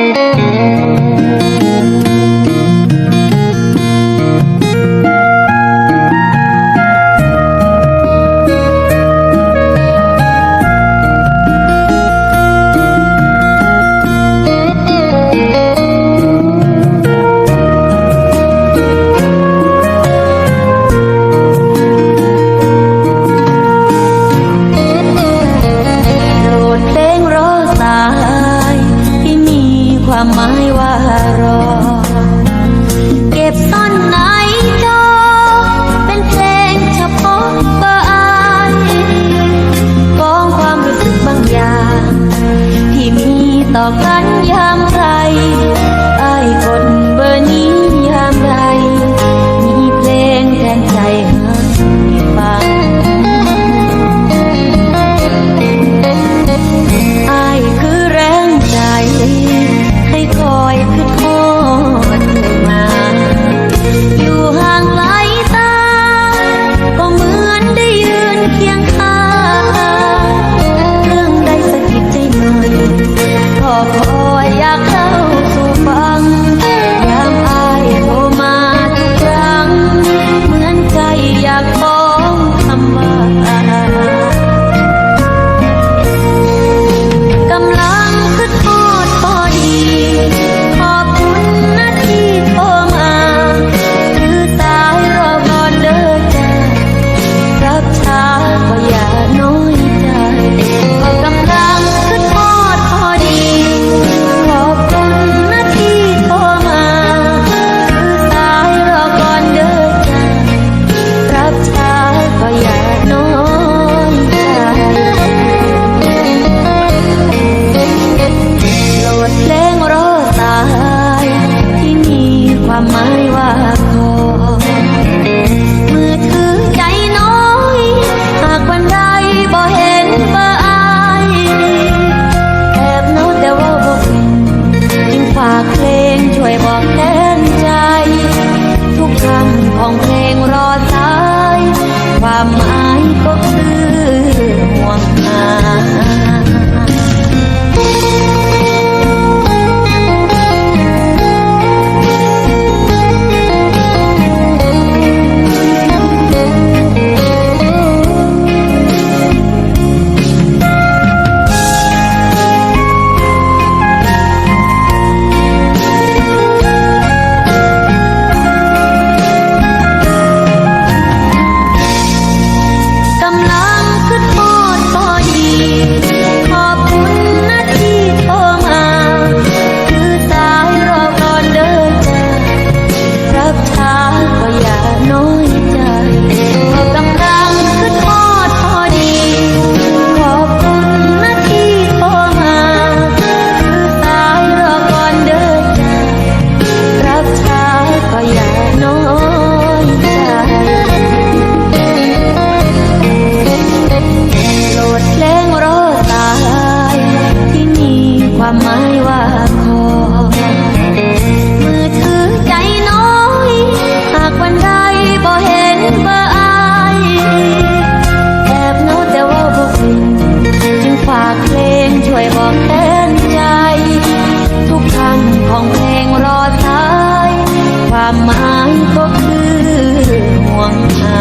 Música ความหมายว่ารอ เก็บซ่อนในจอเป็นเพลงเฉพาะบานกงความรู้สึกบางอย่าง ที่มีต่อายก็คือห่วงหา